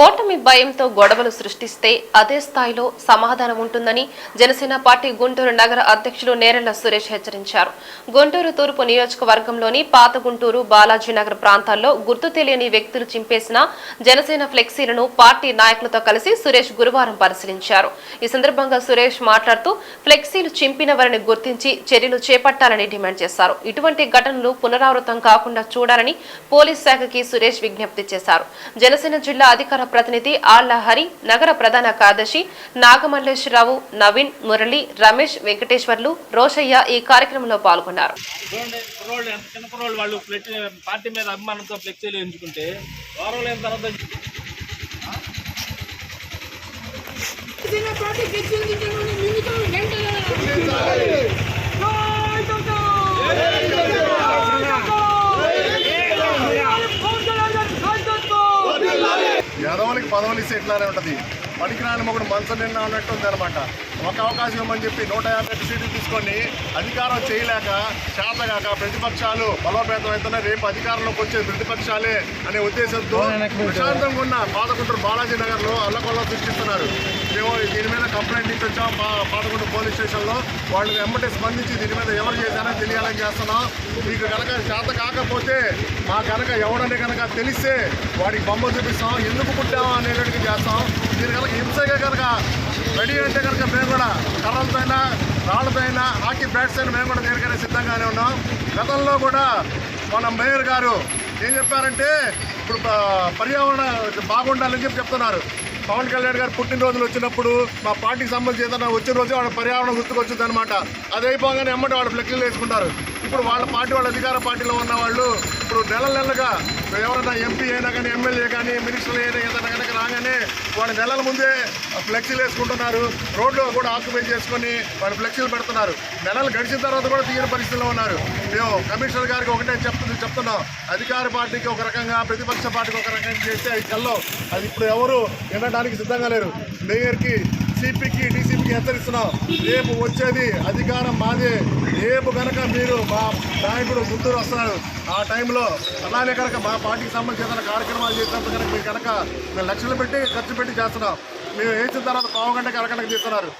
ఓటమి భయంతో గొడవలు సృష్టిస్తే అదే స్థాయిలో సమాధానం ఉంటుందని జనసేన పార్టీ గుంటూరు నగర అధ్యక్షులు నేరెళ్ళ సురేష్ హెచ్చరించారు. గుంటూరు తూర్పు నియోజకవర్గంలోని పాత గుంటూరు బాలాజీనగర్ ప్రాంతాల్లో గుర్తు తెలియని వ్యక్తులు చింపేసిన జనసేన ఫ్లెక్సీలను పార్టీ నాయకులతో కలిసి సురేష్ గురువారం పరిశీలించారు. ఈ సందర్భంగా సురేష్ మాట్లాడుతూ ఫ్లెక్సీలు చింపిన వారిని గుర్తించి చర్యలు చేపట్టాలని డిమాండ్ చేశారు. ఇటువంటి ఘటనలు పునరావృతం కాకుండా చూడాలని పోలీస్ శాఖకి సురేష్ విజ్ఞప్తి చేశారు. జనసేన జిల్లా అధికార ప్రతినిధి ఆళ్ళ హరి నగర ప్రధాన కార్యదర్శి నాగమల్లేశ్వరరావు నవీన్ మురళి రమేష్ వెంకటేశ్వర్లు రోషయ్య ఈ కార్యక్రమంలో పాల్గొన్నారు. పార్టీ మీద అభిమానంతో ఫ్లెక్సీలు ఎంచుకుంటే తర్వాత ఎదవలకి పదవులు ఇస్తే ఇట్లానే ఉంటుంది. పనికిరాని మొగుడు మనసు అన్నట్టు ఉంది అనమాట. ఒక అవకాశం ఇవ్వమని చెప్పి నూట యాభై సీట్లు తీసుకొని అధికారం చేయలేక చేతగాక ప్రతిపక్షాలు బలోపేతం అవుతున్నాయి రేపు అధికారంలోకి వచ్చే ప్రతిపక్షాలే అనే ఉద్దేశంతో ప్రశాంతంగా ఉన్న పాదకుంటూరు బాలాజీ నగర్లో అల్లకొల్ల సృష్టిస్తున్నారు. దీని మీద కంప్లైంట్ ఇచ్చి వచ్చాం పా- పోలీస్ స్టేషన్లో. వాళ్ళు వెంబడి స్పందించి దీని మీద ఎవరు చేశారో తెలియాలని చేస్తున్నాం. మీకు కనుక చేత కాకపోతే మా కనుక ఎవడని కనుక తెలిస్తే వాడికి బొమ్మ చూపిస్తాం. ఎందుకు పుట్టామో అనేటట్టుగా చేస్తాం. మీరు కనుక హింసగా కనుక రెడీ అంటే కనుక మేము కూడా కర్రలపైన రాళ్ళపైన హాకీ బ్యాట్స్ అయినా మేము కూడా దేనికైనా సిద్ధంగానే ఉన్నాం. గతంలో కూడా మన మేయర్ గారు ఏం చెప్పారంటే ఇప్పుడు ప- పర్యావరణ బాగుండాలని చెప్పి చెప్తున్నారు. పవన్ కళ్యాణ్ గారు పుట్టినరోజులు వచ్చినప్పుడు మా పార్టీకి సంబంధించి ఏదైనా వచ్చిన రోజు వాళ్ళ పర్యావరణం గుర్తుకొచ్చిందనమాట అది అయిపోగానే ఎమ్మటి వాళ్ళు ఫ్లెక్సీలు వేసుకుంటారు. ఇప్పుడు వాళ్ళ పార్టీ వాళ్ళ అధికార పార్టీలో ఉన్న వాళ్ళు ఇప్పుడు నెల నెలలుగా ఎవరైనా ఎంపీ అయినా కానీ ఎమ్మెల్యే కానీ మినిస్టర్లు అయినా ఏదైనా కనుక రాగానే వాళ్ళు నెలల ముందే ఫ్లెక్సీలు వేసుకుంటున్నారు. రోడ్లు కూడా ఆక్యుపై చేసుకొని వాళ్ళు ఫ్లెక్సీలు పెడుతున్నారు. నెలలు గడిచిన తర్వాత కూడా తీయని పరిస్థితిలో ఉన్నారు. మేము కమిషనర్ గారికి ఒకటే చెప్తుంది చెప్తున్నాం. అధికార పార్టీకి ఒక రకంగా ప్రతిపక్ష పార్టీకి ఒక రకంగా చేస్తే అది చల్లో అది ఇప్పుడు ఎవరు వినడానికి సిద్ధంగా లేరు. మేయర్కి సిపికి డీసీపీకి హెచ్చరిస్తున్నాం. రేపు వచ్చేది అధికారం మాదే. రేపు కనుక మీరు మా నాయకుడు గుంటూరు వస్తున్నారు ఆ టైంలో అలానే కనుక మా పార్టీకి సంబంధించిన కార్యక్రమాలు చేసినప్పుడు కనుక మీరు కనుక మేము లక్షలు పెట్టి ఖర్చు పెట్టి చేస్తున్నాం. మేము వేసిన తర్వాత పావు గంటకి అరగంటకి చేస్తున్నారు.